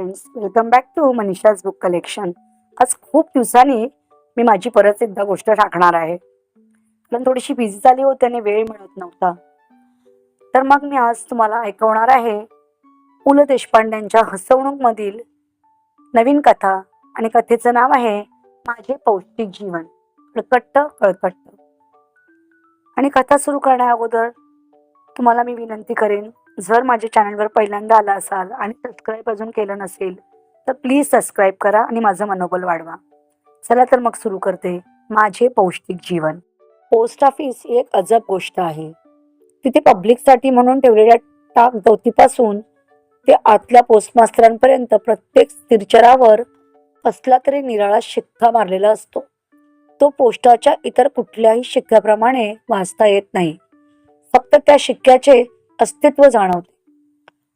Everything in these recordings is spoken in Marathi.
Friends welcome back to Manisha's book collection आज खूप दिवसांनी मी माझी परत एकदा गोष्ट टाकणार आहे. कारण थोडीशी बिझी झाली होती आणि वेळ मिळत नव्हता. तर मग मी आज तुम्हाला ऐकवणार आहे पु ल देशपांड्यांच्या हसवणूकमधील नवीन कथा आणि कथेचं नाव आहे माझे पौष्टिक जीवन. कळकट्ट कळकट्ट आणि कथा सुरू करण्या अगोदर तुम्हाला मी विनंती करेन जर माझ्या चॅनलवर पहिल्यांदा आला असाल आणि सबस्क्राईब अजून केलं नसेल तर प्लीज सबस्क्राईब करा आणि माझं मनोबल वाढवा. चला तर मग सुरू करते माझे पौष्टिक जीवन. पोस्ट ऑफिस ही एक अजब गोष्ट आहे. तिथे पब्लिकसाठी म्हणून ठेवलेल्या टाक दौतीपासून ते आतल्या पोस्टमास्तरांपर्यंत प्रत्येक स्थिरचरावर कसला तरी निराळा शिक्का मारलेला असतो. तो पोस्टाच्या इतर कुठल्याही शिक्क्याप्रमाणे वाचता येत नाही. फक्त त्या शिक्क्याचे अस्तित्व जाणवते.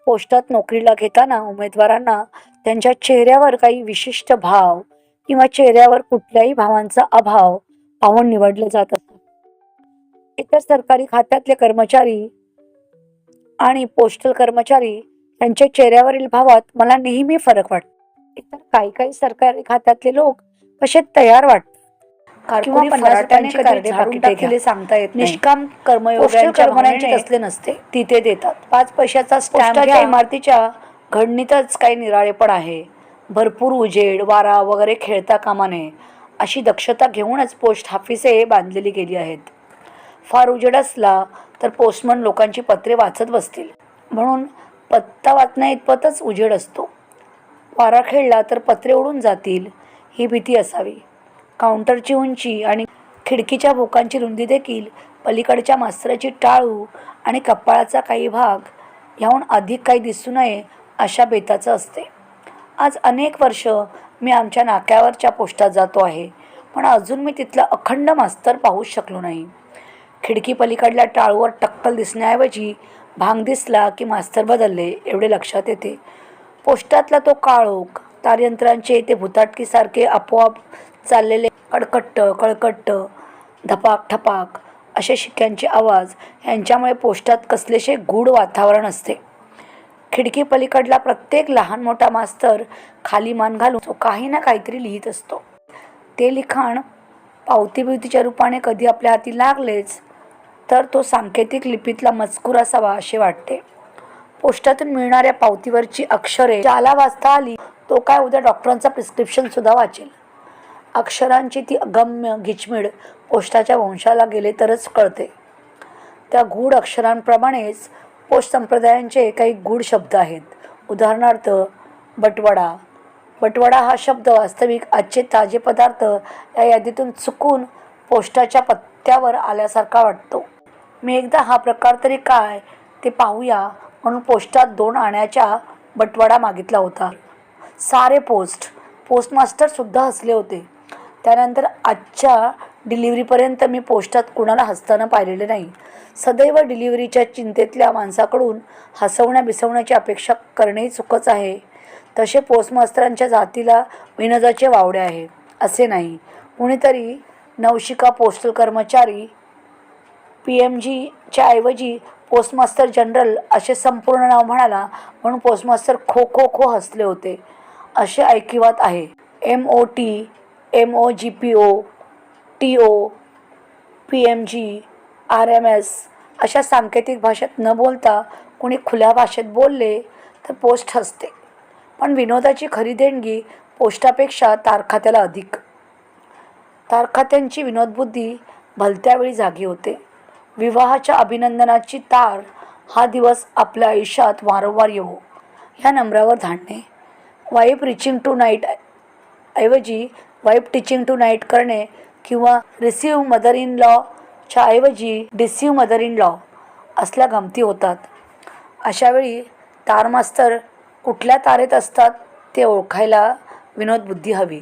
पोस्टात नोकरीला घेताना उमेदवारांना त्यांच्या चेहऱ्यावर काही विशिष्ट भाव किंवा चेहऱ्यावर कुठल्याही भावांचा अभाव पाहून निवडले जात असतात इतर सरकारी खात्यातले कर्मचारी आणि पोस्टल कर्मचारी त्यांच्या चेहऱ्यावरील भावात मला नेहमी फरक वाटतो. इतर काही काही सरकारी खात्यातले लोक कसे तयार वाटतात? फराट्याने कधी झाडून. सांगता येत. निष्काम भावनेने तसले नसते तिथे देतात. पाच पैशाचा स्टॅम्प इमारतीच्या घडणीतच काही निराळेपण आहे. भरपूर उजेड वारा वगैरे खेळता कामा नये अशी दक्षता घेऊनच पोस्ट ऑफिसे बांधलेली गेली आहेत. फार उजेड असला तर पोस्टमन लोकांची पत्रे वाचत बसतील. म्हणून पत्ता वाचण्या इतपतच उजेड असतो. वारा खेळला तर पत्रे उडून जातील ही भीती असावी. काउंटरची उंची आणि खिडकीच्या भोकांची रुंदी देखील पलीकडच्या मास्तराची टाळू आणि कपाळाचा काही भाग ह्याहून अधिक काही दिसू नये अशा बेताचं असते. आज अनेक वर्ष मी आमच्या नाक्यावरच्या पोस्टात जातो आहे पण अजून मी तिथला अखंड मास्तर पाहूच शकलो नाही. खिडकी पलीकडल्या टाळूवर टक्कल दिसण्याऐवजी भांग दिसला की मास्तर बदलले एवढे लक्षात येते. पोस्टातला तो काळोख तारयंत्रांचे ते भुताटकीसारखे आपोआप चाललेले कडकट्ट कळकट्ट धपाक ठपाक असे शिक्क्यांचे आवाज यांच्यामुळे पोस्टात कसलेसे गूढ वातावरण असते. खिडकी पलीकडला प्रत्येक लहान मोठा मास्तर खाली मान घालून तो काही ना काहीतरी लिहित असतो. ते लिखाण पावतीबिवतीच्या रूपाने कधी आपल्या हाती लागलेच तर तो सांकेतिक लिपीतला मजकूर असावा असे वाटते. पोस्टातून मिळणाऱ्या पावतीवरची अक्षरे ज्याला वाचता आली तो काय उद्या डॉक्टरांचा प्रिस्क्रिप्शन सुद्धा वाचेल. अक्षरांची ती अगम्य गिचमिड पोस्टाच्या वंशाला गेले तरच कळते. त्या गूढ अक्षरांप्रमाणेच पोस्ट संप्रदायांचे काही गूढ शब्द आहेत. उदाहरणार्थ बटवडा. बटवडा हा शब्द वास्तविक आजचे ताजे पदार्थ या यादीतून चुकून पोस्टाच्या पत्त्यावर आल्यासारखा वाटतो. मी एकदा हा प्रकार तरी काय ते पाहूया म्हणून पोस्टात दोन आण्याच्या बटवाडा मागितला होता. सारे पोस्ट. पोस्टमास्टरसुद्धा हसले होते. त्यानंतर आजच्या डिलिव्हरीपर्यंत मी पोस्टात कुणाला हसताना पाहिलेले नाही. सदैव डिलिव्हरीच्या चिंतेतल्या माणसाकडून हसवण्या बिसवण्याची अपेक्षा करणेही चुकच आहे. तसे पोस्टमास्तरांच्या जातीला विनोदाचे वावडे आहे असे नाही. कुणीतरी नवशिका पोस्टल कर्मचारी पी एम जीच्या ऐवजी पोस्टमास्टर जनरल असे संपूर्ण नाव म्हणाला म्हणून पोस्टमास्टर खो खो खो हसले होते. असे ऐकिवात आहे. M O T M O G P O T O P M G R M S अशा सांकेतिक भाषेत न बोलता कुणी खुल्या भाषेत बोलले तर पोस्ट हसते. पण विनोदाची खरी देणगी पोस्टापेक्षा तारखात्याला अधिक. तारखात्यांची विनोदबुद्धी भलत्या वेळी जागी होते. विवाहाच्या अभिनंदनाची तार हा दिवस आपल्या आयुष्यात वारंवार येवो ह्या नंबरावर धाडणे. वाईफ रिचिंग टू नाईट ऐवजी वाईफ टीचिंग टू नाईट करणे किंवा रिसीव मदर इन लॉच्या ऐवजी डिसीव मदर इन लॉ असल्या गमती होतात. अशावेळी तारमास्तर कुठल्या तारेत असतात ते ओळखायला विनोदबुद्धी हवी.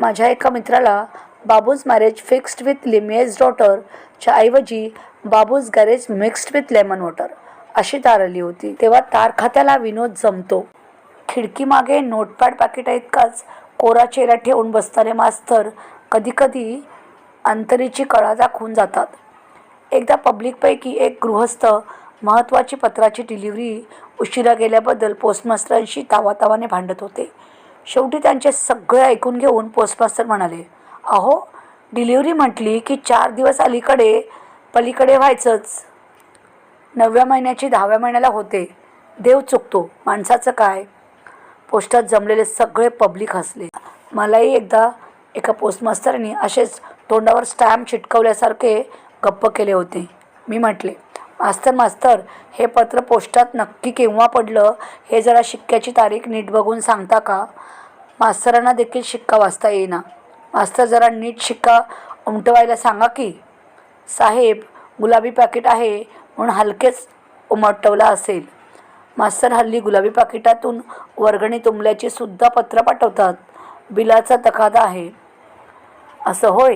माझ्या एका मित्राला Babu's marriage fixed with Limaye's डॉटरच्या ऐवजी Babu's garage mixed with lemon water अशी तार आली होती. तेव्हा तार खात्याला विनोद जमतो. खिडकीमागे नोटपॅड पाकिटा इतकाच कोरा चेहरा ठेवून बसणारे मास्तर कधीकधी अंतरीची कळा दाखवून जातात. एकदा पब्लिकपैकी एक गृहस्थ महत्त्वाची पत्राची डिलिव्हरी उशिरा गेल्याबद्दल पोस्टमास्टरांशी तावातावाने भांडत होते. शेवटी त्यांचे सगळे ऐकून घेऊन पोस्टमास्टर म्हणाले अहो डिलिव्हरी म्हटली की चार दिवस अलीकडे पलीकडे व्हायचंच. नवव्या महिन्याची दहाव्या महिन्याला होते. देव चुकतो. माणसाचं काय? पोस्टात जमलेले सगळे पब्लिक हसले. मलाही एकदा एका पोस्टमास्तरनी असेच तोंडावर स्टॅम्प चिटकवल्यासारखे गप्प केले होते. मी म्हटले मास्तर मास्तर हे पत्र पोस्टात नक्की केव्हा पडलं हे जरा शिक्क्याची तारीख नीट बघून सांगता का? मास्तरांना देखील शिक्का वाचता येईना. मास्तर जरा नीट शिक्का उमटवायला सांगा की साहेब गुलाबी पॅकेट आहे म्हणून हलकेच उमटवला असेल. मास्तर हल्ली गुलाबी पाकिटातून वर्गणी तुंबल्याची सुद्धा पत्र पाठवतात. बिलाचा तकादा आहे. असं होय.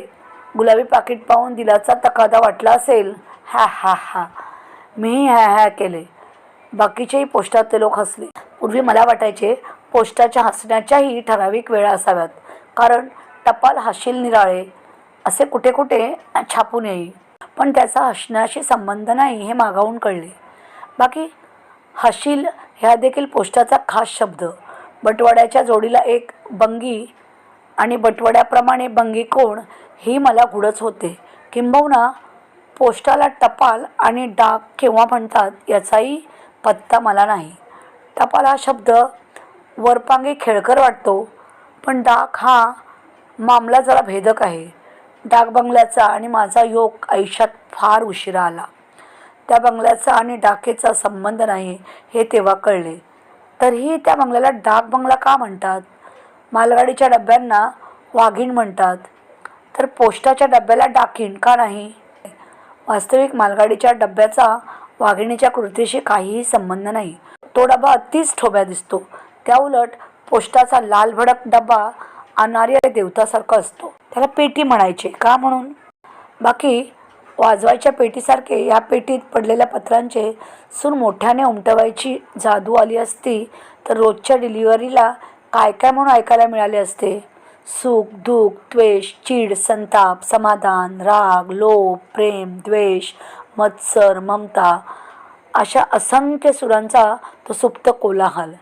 गुलाबी पाकिट पाहून दिलाचा तकादा वाटला असेल. हा हा हा. मीही ह्या हॅ केले. बाकीचेही पोस्टातले लोक हसले. पूर्वी मला वाटायचे पोस्टाच्या हसण्याच्याही ठराविक वेळा असाव्यात. कारण टपाल हाशील निराळे. असे कुठे कुठे छापून येई पण त्याचा हसण्याशी संबंध नाही हे मागावून कळले. बाकी हशील ह्या देखील पोस्टाचा खास शब्द. बटवाड्याच्या जोडीला एक बंगी आणि बटवड्याप्रमाणे बंगी कोण ही मला गुडच होते. किंबहुना पोस्टाला टपाल आणि डाक केव्हा म्हणतात याचाही पत्ता मला नाही. टपाल हा शब्द वरपांगी खेळकर वाटतो पण डाक हा मामला जरा भेदक आहे. डाक बंगल्याचा आणि माझा योग आयुष्यात फार उशिरा आला. त्या बंगल्याचा आणि डाकेचा संबंध नाही हे तेव्हा कळले. तरीही त्या बंगल्याला डाक बंगला का म्हणतात? मालगाडीच्या डब्यांना वाघीण म्हणतात. तर पोस्टाच्या डब्याला डाकीण का नाही? वास्तविक मालगाडीच्या डब्याचा वाघिणीच्या कृतीशी काहीही संबंध नाही. तो डबा अतिच ठोब्या दिसतो. त्याउलट पोस्टाचा लाल भडक डबा अनार्य देवतासारखा असतो. त्याला पेटी म्हणायचे का म्हणून? बाकी वाजवायच्या पेटीसारखे या पेटीत पडलेल्या पत्रांचे सून मोठ्याने उमटवायची जादू आली असती तर रोजच्या डिलिव्हरीला काय काय म्हणून ऐकायला मिळाले असते? सुख दुःख द्वेष चीड संताप समाधान राग लोभ प्रेम द्वेष मत्सर ममता अशा असंख्य सुरांचा तो सुप्त कोलाहल.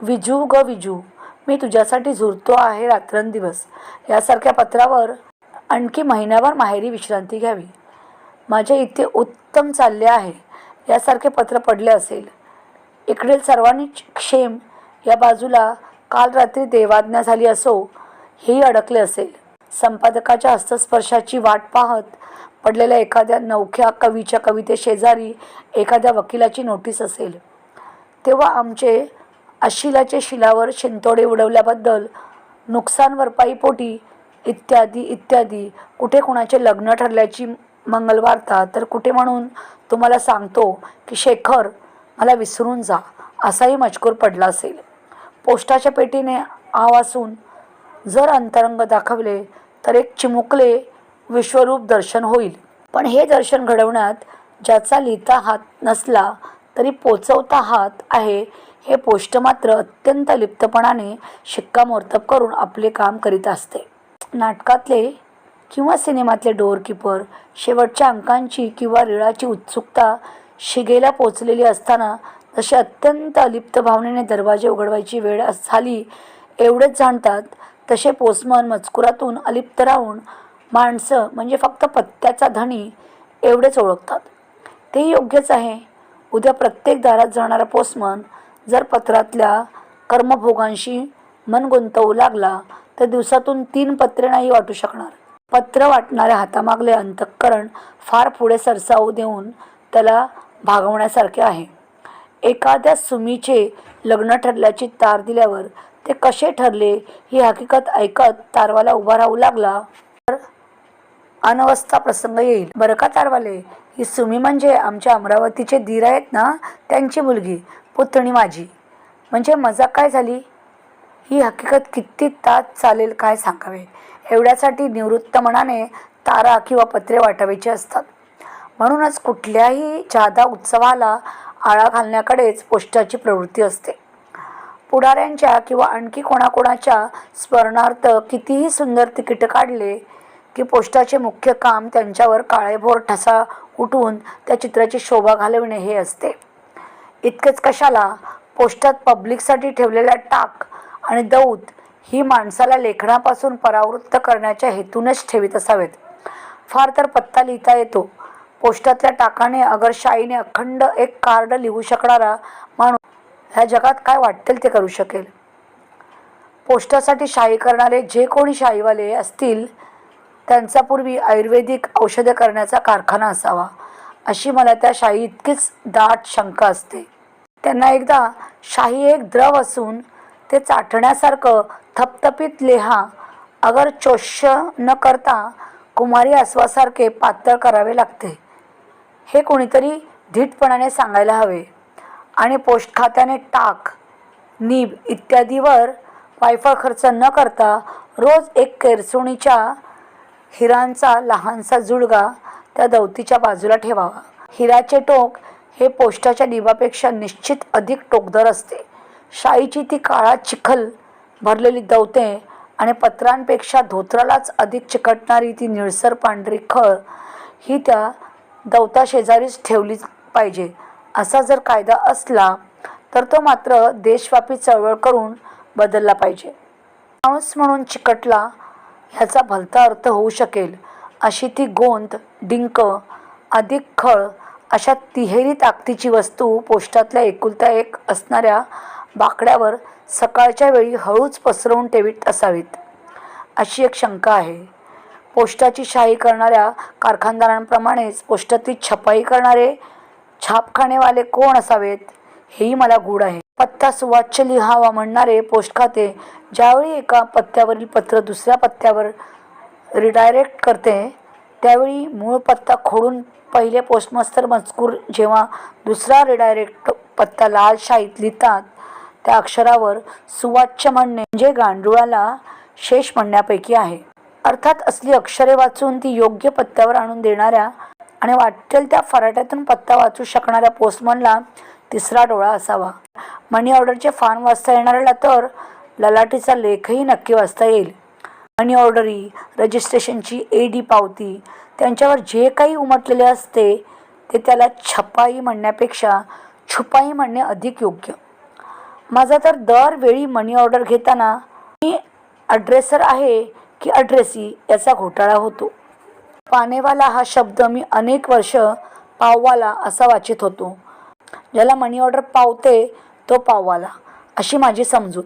विजू ग विजू मी तुझ्यासाठी झुरतो आहे रात्रंदिवस. यासारख्या पत्रावर आणखी महिन्याभर माहेरी विश्रांती घ्यावी. माझ्या इथे उत्तम चालले आहे यासारखे पत्र पडले असेल. इकडील सर्वांनी क्षेम या बाजूला काल रात्री देवाज्ञा झाली असो हेही अडकले असेल. संपादकाच्या हस्तस्पर्शाची वाट पाहत पडलेल्या एखाद्या नवख्या कवीच्या कवितेशेजारी एखाद्या वकिलाची नोटीस असेल. तेव्हा आमचे अशिलाचे शिलावर शिंतोडे उडवल्याबद्दल नुकसान भरपाईपोटी इत्यादी इत्यादी कुठे कुणाचे लग्न ठरल्याची मंगलवारता तर कुठे म्हणून तुम्हाला सांगतो की शेखर मला विसरून जा असाही मजकूर पडला असेल. पोस्टाच्या पेटीने आवासून जर अंतरंग दाखवले तर एक चिमुकले विश्वरूप दर्शन होईल. पण हे दर्शन घडवण्यात ज्याचा लिहिता हात नसला तरी पोचवता हात आहे हे पोस्ट मात्र अत्यंत लिप्तपणाने शिक्कामोर्तब करून आपले काम करीत असते. नाटकातले किंवा सिनेमातले डोअरकीपर शेवटच्या अंकांची किंवा रिळाची उत्सुकता शिगेला पोचलेली असताना जसे अत्यंत अलिप्त भावनेने दरवाजे उघडवायची वेळ अस- झाली एवढेच जाणतात तसे पोस्टमन मजकुरातून अलिप्त राहून माणसं म्हणजे फक्त पत्त्याचा धनी एवढेच ओळखतात. ते योग्यच आहे. उद्या प्रत्येक दारात जाणारा पोस्टमन जर पत्रातल्या कर्मभोगांशी मन गुंतवू लागला तर दिवसातून तीन पत्रे नाही वाटू शकणार. पत्र वाटणाऱ्या हातामागले अंतःकरण फार पुढे सरसावू देऊन त्याला भागवण्यासारखे आहे. एखाद्या सुमीचे लग्न ठरल्याची तार दिल्यावर ते कसे ठरले ही हकीकत ऐकत तारवाला उभा राहू लागला. तर अनवस्था प्रसंग येईल. बरं का तारवाले? ही सुमी म्हणजे आमच्या अमरावतीचे धीर आहेत ना? त्यांची मुलगी पुतणी माझी. म्हणजे मजा काय झाली? ही हकीकत किती तास चालेल काय सांगावे? एवढ्यासाठी निवृत्त मनाने तारा किंवा पत्रे वाटावीची असतात. म्हणूनच कुठल्याही जादा उत्सवाला आळा घालण्याकडेच पोस्टाची प्रवृत्ती असते. पुढाऱ्यांच्या किंवा आणखी कोणाकोणाच्या स्मरणार्थ कितीही सुंदर तिकीट काढले की पोस्टाचे मुख्य काम त्यांच्यावर काळेभोर ठसा उठवून त्या चित्राची शोभा घालविणे हे असते. इतकेच कशाला? पोस्टात पब्लिकसाठी ठेवलेल्या टाक आणि दौत ही माणसाला लेखनापासून परावृत्त करण्याच्या हेतूनच ठेवीत असावेत. फार तर पत्ता लिहिता येतो. पोस्टातल्या टाकाने अगर शाईने अखंड एक कार्ड लिहू शकणारा माणूस ह्या जगात काय वाटेल ते करू शकेल. पोस्टासाठी शाई करणारे जे कोणी शाईवाले असतील त्यांचा पूर्वी आयुर्वेदिक औषधे करण्याचा कारखाना असावा अशी मला त्या शाही इतकीच दाट शंका असते. त्यांना एकदा शाही एक द्रव असून ते चाटण्यासारखं थपथपीत लेहा. अगर चोष्य न करता कुमारी आसवासारखे पातळ करावे लागते. हे कोणीतरी धीटपणाने सांगायला हवे. आणि पोस्ट खात्याने टाक नीब इत्यादीवर वायफळ खर्च न करता रोज एक केरसुणीच्या हिरांचा लहानसा जुळगा त्या दौतीच्या बाजूला ठेवावा. हिराचे टोक हे पोस्टाच्या निबापेक्षा निश्चित अधिक टोकदार असते. शाईची ती काळा चिखल भरलेली दवते आणि पत्रांपेक्षा धोत्रालाच अधिक चिकटणारी ती निळसर पांढरी खळ ही त्या दवता शेजारीच ठेवलीच पाहिजे. असा जर कायदा असला तर तो मात्र देशव्यापी चळवळ करून बदलला पाहिजे. माणूस म्हणून चिकटला ह्याचा भलता अर्थ होऊ शकेल अशी ती गोंद डिंक अधिक खळ अशा तिहेरी ताकदीची वस्तू पोस्टातल्या एकुलत्या एक असणाऱ्या बाकड्यावर सकाळच्या वेळी हळूच पसरवून ठेवीत असावीत. अशी एक शंका आहे. पोस्टाची शाही करणाऱ्या कारखानदारांप्रमाणेच पोस्टातली छपाई करणारे छापखानेवाले कोण असावेत हेही मला गूढ आहे. पत्ता सुवाच्य लिहावा म्हणणारे पोस्ट खाते ज्यावेळी एका पत्त्यावरील पत्र दुसऱ्या पत्त्यावर रिडायरेक्ट करते त्यावेळी मूळ पत्ता खोडून पहिले पोस्टमास्तर मजकूर जेव्हा दुसरा रिडायरेक्ट पत्ता लाल शाहीत लिहितात त्या अक्षरावर सुवाच्य म्हणणे म्हणजे गांडुळाला शेष म्हणण्यापैकी आहे. अर्थात असली अक्षरे वाचून ती योग्य पत्त्यावर आणून देणाऱ्या आणि वाटेल त्या फराट्यातून पत्ता वाचू शकणाऱ्या पोस्टमनला तिसरा डोळा असावा. मनी ऑर्डरचे फॉर्म वाचता येणाऱ्याला तर ललाटीचा लेखही नक्की वाचता येईल. मनी ऑर्डरी रजिस्ट्रेशनची ए डी पावती. त्यांच्यावर जे काही उमटलेले असते ते त्याला छपाई म्हणण्यापेक्षा छुपाई म्हणणे अधिक योग्य. माझा तर दरवेळी मनी ऑर्डर घेताना मी अड्रेसर आहे की अड्रेसी याचा घोटाळा होतो. पानेवाला हा शब्द मी अनेक वर्ष पाववाला असा वाचित होतो. ज्याला मनी ऑर्डर पावते तो पाववाला अशी माझी समजूत.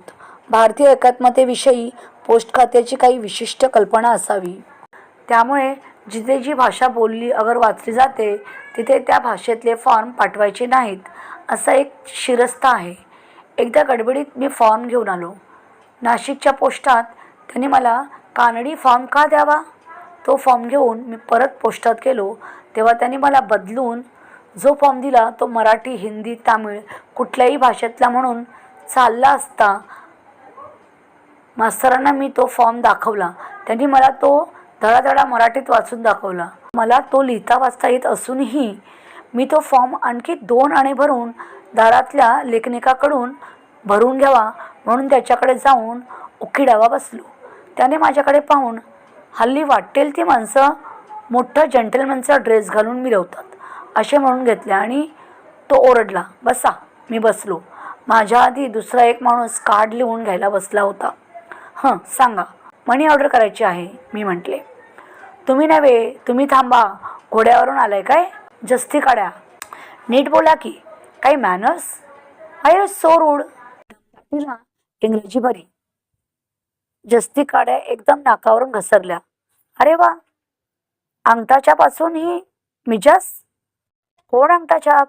भारतीय एकात्मतेविषयी पोस्ट खात्याची काही विशिष्ट कल्पना असावी. त्यामुळे जिथे जी भाषा बोलली अगर वाचली जाते तिथे त्या भाषेतले फॉर्म पाठवायचे नाहीत असा एक शिरस्ता आहे. एकदा गडबडीत मी फॉर्म घेऊन आलो. नाशिकच्या पोस्टात त्यांनी मला कानडी फॉर्म का द्यावा? तो फॉर्म घेऊन मी परत पोस्टात गेलो. तेव्हा त्यांनी मला बदलून जो फॉर्म दिला तो मराठी हिंदी तामिळ कुठल्याही भाषेतला म्हणून चालला असता मास्तरांना मी तो फॉर्म दाखवला. त्यांनी मला तो धडाधडा मराठीत वाचून दाखवला. मला तो लिहिता वाचता येत असूनही मी तो फॉर्म आणखी दोन आणे भरून दारातल्या लेखनिकाकडून भरून घ्यावा म्हणून त्याच्याकडे जाऊन उखिडावा बसलो. त्याने माझ्याकडे पाहून हल्ली वाटेल ती माणसं मोठं जंटलमॅनचा ड्रेस घालून मिरवतात असे म्हणून घेतले आणि तो ओरडला बसा. मी बसलो. माझ्या आधी दुसरा एक माणूस कार्ड लिहून घ्यायला बसला होता. हं सांगा. मनी ऑर्डर करायची आहे मी म्हटले. तुम्ही नव्हे तुम्ही थांबा. घोड्यावरून आलाय काय? जस्ती काढ्या. नीट बोला की. काही मॅनर्स आय सो रूड इंग्रजी बरी. जस्ती काड्या एकदम नाकावरून घसरल्या. अरे वा अंगठाच्या पासून ही मिजास कोण अंगठाछाप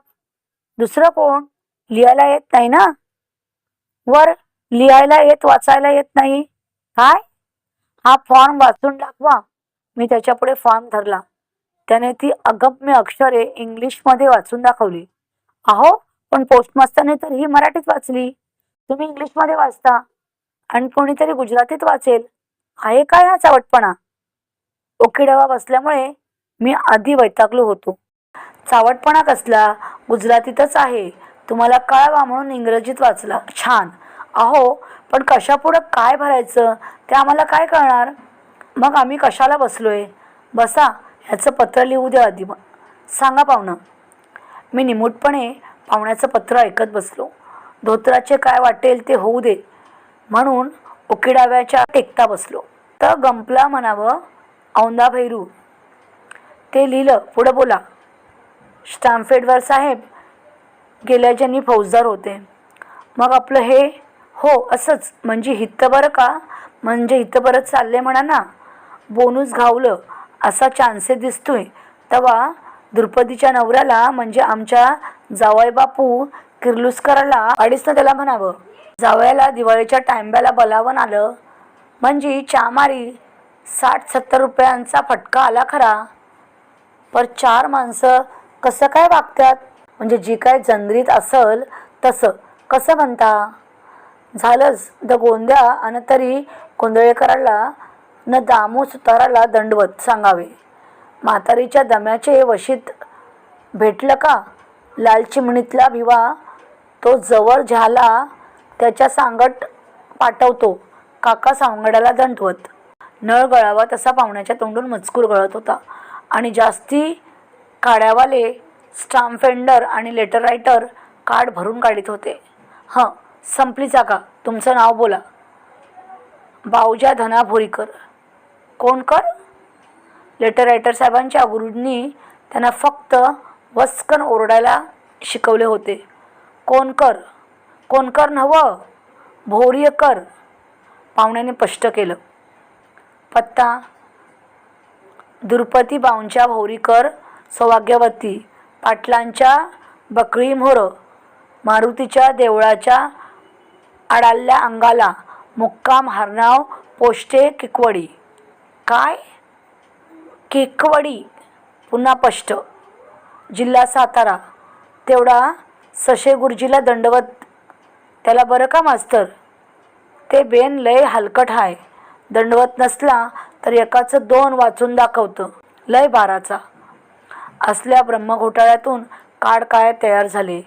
दुसरं कोण? लिहायला येत नाही ना? वर लिहायला येत वाचायला येत नाही. काय? हा फॉर्म वाचून दाखवा. मी त्याच्यापुढे फॉर्म धरला. त्याने ती अगम्य अक्षरे इंग्लिशमध्ये वाचून दाखवली. अहो पण पोस्टमास्टरने तर ही मराठीत वाचली. तुम्ही इंग्लिशमध्ये वाचता. आणि कोणीतरी गुजरातीत वाचेल. आहे काय हा चावटपणा ओकिडावा बसल्यामुळे मी आधी वैतागलो होतो. चावटपणा कसला? गुजरातीतच आहे. तुम्हाला कळवा म्हणून इंग्रजीत वाचला. छान. अहो पण कशापुढं काय भरायचं? ते आम्हाला काय कळणार? मग आम्ही कशाला बसलोय? बसा ह्याचं पत्र लिहू द्या आधी. सांगा पाहुणं. मी निमूटपणे पाहुण्याचं पत्र ऐकत बसलो. धोत्राचे काय वाटेल ते होऊ दे म्हणून उकिडाव्याच्या टेकता बसलो. तर गंपला म्हणावं औंदा भैरू. ते लिहिलं पुढं बोला. स्टॅम्फेडवर साहेब गेल्या ज्यांनी फौजदार होते. मग आपलं हे हो असंच म्हणजे हित्त बरं का? म्हणजे हित्त बरं चालले म्हणा ना? बोनूस घावलं असा चान्सेस दिसतोय. तेव्हा द्रुपदीच्या नवऱ्याला म्हणजे आमच्या जावई बापू किर्लुस्कराला अडीच ना त्याला म्हणावं. जावयाला दिवाळीच्या टाइम्ब्याला बलावन आलं. म्हणजे चामारी साठ सत्तर रुपयांचा फटका आला खरा. पर चार माणसं कसं काय वागतात म्हणजे जी काय जंद्रीत असल तसं. कसं म्हणता? झालंच. द गोंद्या आणि तरी गोंधळेकराला न दामू सुताराला दंडवत सांगावे. म्हातारीच्या दम्याचे वशीत भेटलं का? लालचिमणीतला भिवा तो जवळ झाला त्याच्या सांगट पाठवतो. काका सांगड्याला दंडवत. नळ गळावा तसा पाहुण्याच्या तोंडून मजकूर गळत होता. आणि जास्ती काड्यावाले स्टाम्प फेंडर आणि लेटर रायटर कार्ड भरून काढित होते. हं संपली जागा. तुमचं नाव बोला. बावजा धना भोरीकर कोण कर? लेटर रायटर साहेबांच्या गुरूंनी त्यांना फक्त वस्कन ओरडायला शिकवले होते. कोण कर? कोण कर नवं? भोरीकर पाहुण्याने स्पष्ट केलं. पत्ता दुर्पती बाऊंच्या भोरीकर सौभाग्यवती पाटलांच्या बकळी मोर मारुतीच्या देवळाच्या आडाल्या अंगाला मुक्काम हरनाव पोष्टे किकवडी. काय? किकवडी पुन्हा स्पष्ट. जिल्हा सातारा. तेवढा सशे गुरुजीला दंडवत. त्याला बरं का मास्तर? ते बेन लय हलकट हाय. दंडवत नसला तर एकाचं दोन वाचून दाखवतं. लय बाराचा. असल्या ब्रह्मघोटाळ्यातून काड काय तयार झाले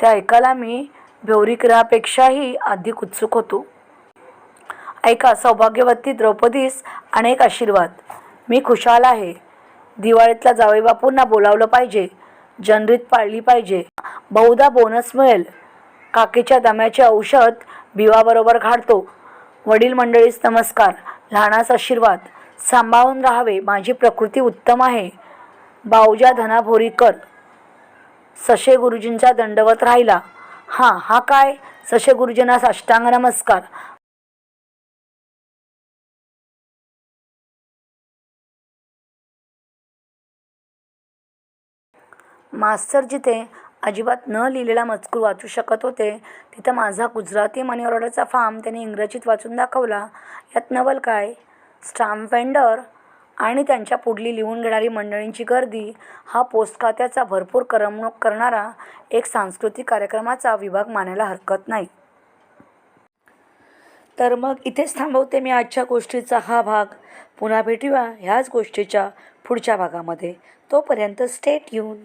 त्या ऐकायला मी भ्यवरीग्रहापेक्षाही अधिक उत्सुक होतो. ऐका सौभाग्यवती द्रौपदीस अनेक आशीर्वाद. मी खुशाल आहे. दिवाळीतला जावई बापूंना बोलावलं पाहिजे. जनरीत पाळली पाहिजे. बहुधा बोनस मिळेल. काकीच्या दम्याचे औषध बिवाबरोबर घाडतो वडील मंडळीस नमस्कार. लहानास आशीर्वाद. सांभाळून राहावे. माझी प्रकृती उत्तम आहे. बावजा धनाभोरीकर. सशे गुरुजींचा दंडवत राहिला. हां हा काय? सशे गुरुजींना साष्टांग नमस्कार. मास्तर जिथे अजिबात न लिहिलेला मजकूर वाचू शकत होते तिथं माझा गुजराती मनी ऑर्डरचा फॉर्म त्याने इंग्रजीत वाचून दाखवला. यात नवल काय? स्टाम्प वेंडर आणि त्यांच्या पुढली लिहून घेणारी मंडळींची गर्दी हा पोस्ट खात्याचा भरपूर करमणूक करणारा एक सांस्कृतिक कार्यक्रमाचा विभाग मानायला हरकत नाही. तर मग इथेच थांबवते मी आजच्या गोष्टीचा हा भाग. पुन्हा भेटूया ह्याच गोष्टीच्या पुढच्या भागामध्ये. तोपर्यंत स्टेट येऊन